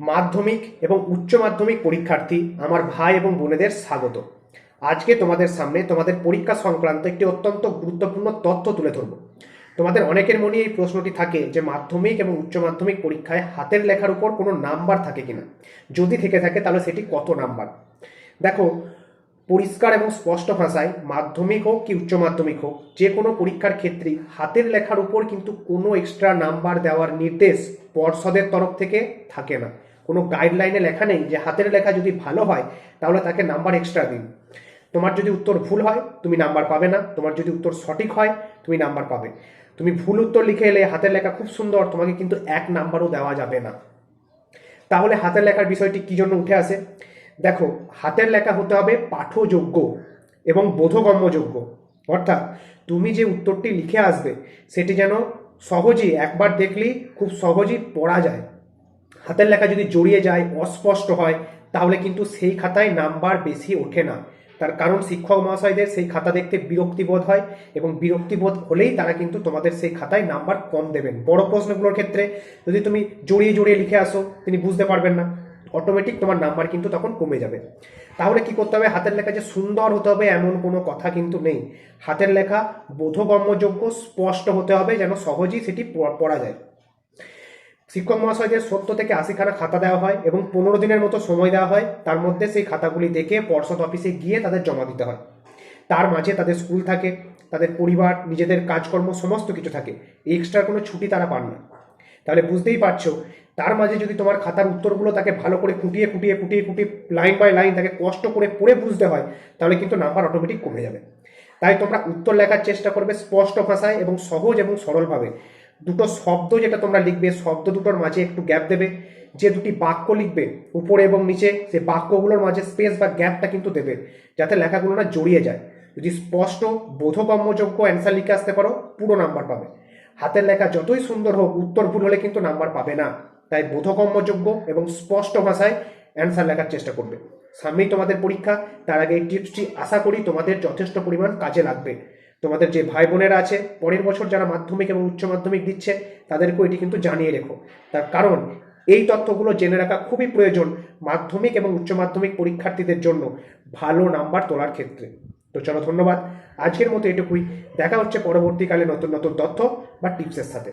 মাধ্যমিক এবং উচ্চ মাধ্যমিক পরীক্ষার্থী আমার ভাই এবং বোনেদের স্বাগত। আজকে তোমাদের সামনে তোমাদের পরীক্ষা সংক্রান্ত একটি অত্যন্ত গুরুত্বপূর্ণ তথ্য তুলে ধরব। তোমাদের অনেকের মনে এই প্রশ্নটি থাকে যে মাধ্যমিক এবং উচ্চ মাধ্যমিক পরীক্ষায় হাতের লেখার উপর কোনো নাম্বার থাকে কিনা? যদি থেকে থাকে, তাহলে সেটি কত নাম্বার? দেখো, পরিষ্কার এবং স্পষ্ট ভাষায় মাধ্যমিক হোক কি উচ্চ মাধ্যমিক হোক, যে কোনো পরীক্ষার ক্ষেত্রেই হাতের লেখার উপর কিন্তু কোনো এক্সট্রা নাম্বার দেওয়ার নির্দেশ পর্ষদের তরফ থেকে থাকে না। কোনো গাইডলাইনে লেখা নেই যে হাতের লেখা যদি ভালো হয়, তাহলে তাকে নাম্বার এক্সট্রা দিন। তোমার যদি উত্তর ভুল হয়, তুমি নাম্বার পাবে না। তোমার যদি উত্তর সঠিক হয়, তুমি নাম্বার পাবে। তুমি ভুল উত্তর লিখে এলে হাতের লেখা খুব সুন্দর, তোমাকে কিন্তু এক নাম্বারও দেওয়া যাবে না। তাহলে হাতের লেখার বিষয়টি কি জন্য উঠে আসে? দেখো, হাতের লেখা হতে হবে পাঠযোগ্য এবং বোধগম্যযোগ্য। অর্থাৎ তুমি যে উত্তরটি লিখে আসবে, সেটি যেন সহজেই একবার দেখলেই খুব সহজেই পড়া যায়। হাতের লেখা যদি জড়িয়ে যায়, অস্পষ্ট হয়, তাহলে কিন্তু সেই খাতায় নাম্বার বেশি ওঠে না। তার কারণ শিক্ষক মহাশয়দের সেই খাতা দেখতে বিরক্তিবোধ হয় এবং বিরক্তিবোধ হলেই তারা কিন্তু তোমাদের সেই খাতায় নাম্বার কম দেবেন। বড় প্রশ্নগুলোর ক্ষেত্রে যদি তুমি জড়িয়ে জড়িয়ে লিখে আসো, তিনি বুঝতে পারবেন না। অটোমেটিক তোমার নাম্বার কিন্তু তখন কমে যাবে। তাহলে কি করতে হবে? হাতের লেখা যে সুন্দর হতে হবে এমন কোনো কথা কিন্তু নেই। হাতের লেখা বোধগম্যযোগ্য, স্পষ্ট হতে হবে যেন সহজেই সেটি পড়া যায়। শিক্ষক মহাশয়দের সত্তর থেকে আশিখানা খাতা দেওয়া হয় এবং পনেরো দিনের মতো সময় দেওয়া হয়। তার মধ্যে সেই খাতাগুলি দেখে পর্ষদ অফিসে গিয়ে তাদের জমা দিতে হয়। তার মাঝে তাদের স্কুল থাকে, তাদের পরিবার, নিজেদের কাজকর্ম, সমস্ত কিছু থাকে। এক্সট্রা কোনো ছুটি তারা পান না। তাহলে বুঝতেই পারছ, তার মাঝে যদি তোমার খাতার উত্তরগুলো তাকে ভালো করে খুঁটিয়ে খুঁটিয়ে খুঁটিয়ে খুঁটিয়ে লাইন বাই লাইন তাকে কষ্ট করে পড়ে বুঝতে হয়, তাহলে কিন্তু নাম্বার অটোমেটিক কমে যাবে। তাই তোমরা উত্তর লেখার চেষ্টা করবে স্পষ্ট ভাষায় এবং সহজ এবং সরলভাবে। দুটো শব্দ যেটা তোমরা লিখবে, শব্দ দুটোর মাঝে একটু গ্যাপ দেবে। যে দুটি বাক্য লিখবে, উপরে এবং নিচে সেই বাক্যগুলোর মাঝে স্পেস বা গ্যাপটা কিন্তু দেবে, যাতে লেখাগুলো না জড়িয়ে যায়। যদি স্পষ্ট, বোধগম্যযোগ্য অ্যান্সার লিখে আসতে পারো, পুরো নাম্বার পাবে। হাতের লেখা যতই সুন্দর হোক, উত্তর ভুল হলে কিন্তু নাম্বার পাবে না। তাই বোধগম্যযোগ্য এবং স্পষ্ট ভাষায় অ্যান্সার লেখার চেষ্টা করবে। সামনেই তোমাদের পরীক্ষা, তার আগে এই টিপসটি আশা করি তোমাদের যথেষ্ট পরিমাণ কাজে লাগবে। তোমাদের যে ভাই বোনেরা আছে, পরের বছর যারা মাধ্যমিক এবং উচ্চ মাধ্যমিক দিচ্ছে, তাদেরকেও এটি কিন্তু জানিয়ে রেখো। তার কারণ, এই তথ্যগুলো জেনে রাখা খুবই প্রয়োজন মাধ্যমিক এবং উচ্চ মাধ্যমিক পরীক্ষার্থীদের জন্য ভালো নাম্বার তোলার ক্ষেত্রে। তো চলো, ধন্যবাদ। আজকের মতো এটুকুই। দেখা হচ্ছে পরবর্তীকালে নতুন নতুন তথ্য বা টিপসের সাথে।